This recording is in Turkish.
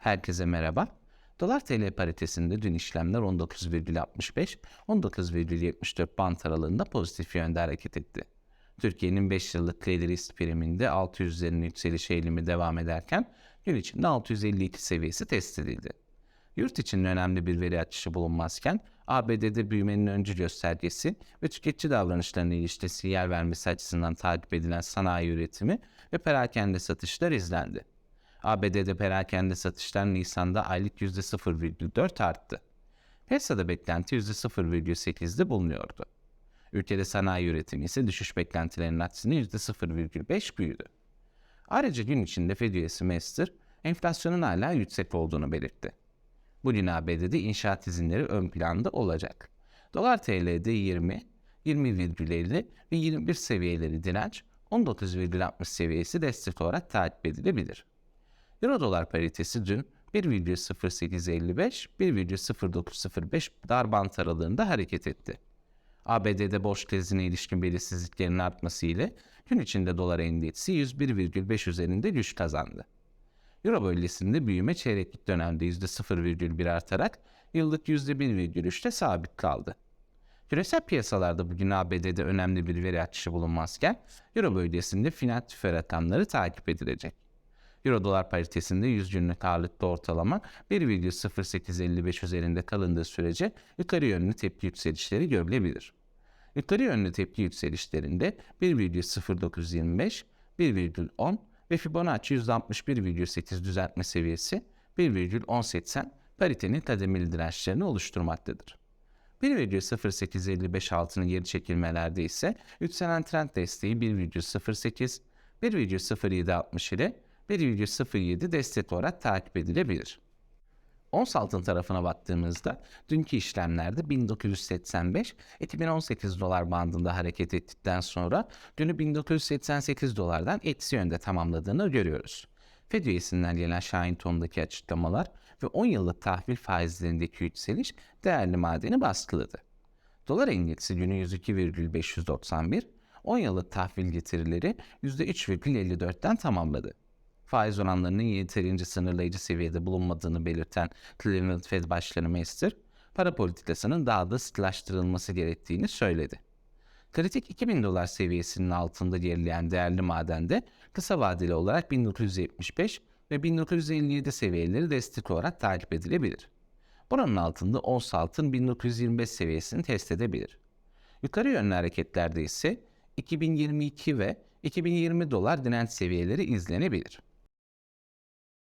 Herkese merhaba. Dolar TL paritesinde dün işlemler 19,65 19,74 bant aralığında pozitif yönde hareket etti. Türkiye'nin 5 yıllık kredi risk priminde 600'lerin yükseliş eğilimi devam ederken gün içinde 652 seviyesi test edildi. Yurt içinde önemli bir veri açışı bulunmazken ABD'de büyümenin öncü göstergesi ve tüketici davranışlarına ilişkisi yer vermesi açısından takip edilen sanayi üretimi ve perakende satışlar izlendi. ABD'de perakende satışlar Nisan'da aylık %0,4 arttı. Piyasada beklenti %0,8'de bulunuyordu. Ülkede sanayi üretimi ise düşüş beklentilerinin aksine %0,5 büyüdü. Ayrıca gün içinde Fed üyesi Mester, enflasyonun hala yüksek olduğunu belirtti. Bugün ABD'de inşaat izinleri ön planda olacak. Dolar TL'de 20, 20,50 ve 21 seviyeleri direnç, 19,60 seviyesi destek olarak takip edilebilir. Euro dolar paritesi dün 1,0855, 1,0905 dar bant aralığında hareket etti. ABD'de borç tezine ilişkin belirsizliklerin artması ile gün içinde dolar endeksi 101,5 üzerinde güç kazandı. Euro bölgesinde büyüme çeyreklik dönemde %0,1 artarak yıllık %1,3'te sabit kaldı. Küresel piyasalarda bugün ABD'de önemli bir veri açışı bulunmazken Euro bölgesinde finans tüfe rakamları takip edilecek. Euro dolar paritesinde 100 günlük ağırlıkta ortalama 1,0855 üzerinde kalındığı sürece yukarı yönlü tepki yükselişleri görülebilir. Yukarı yönlü tepki yükselişlerinde 1,0925, 1,10 ve Fibonacci %61,8 düzeltme seviyesi 1,1080 paritenin kademeli dirençlerini oluşturmaktadır. 1,0855 altının geri çekilmelerde ise yükselen trend desteği 1,08, 1,0760 ile 1,07 destek olarak takip edilebilir. Ons altın tarafına baktığımızda dünkü işlemlerde 1985-2018 dolar bandında hareket ettikten sonra dünü 1988 dolardan eksi yönde tamamladığını görüyoruz. Fed üyesinden gelen Şahin tonundaki açıklamalar ve 10 yıllık tahvil faizlerindeki yükseliş değerli madeni baskıladı. Dolar endeksi günü 102,591, 10 yıllık tahvil getirileri %3,54'ten tamamladı faiz oranlarının yeterince sınırlayıcı seviyede bulunmadığını belirten Cleveland Fed Başkanı Mester, para politikasının daha da sıkılaştırılması gerektiğini söyledi. Kritik 2000 dolar seviyesinin altında gerileyen değerli madende kısa vadeli olarak 1975 ve 1957 seviyeleri destek olarak takip edilebilir. Buranın altında ons altın 1925 seviyesini test edebilir. Yukarı yönlü hareketlerde ise 2022 ve 2020 dolar direnç seviyeleri izlenebilir.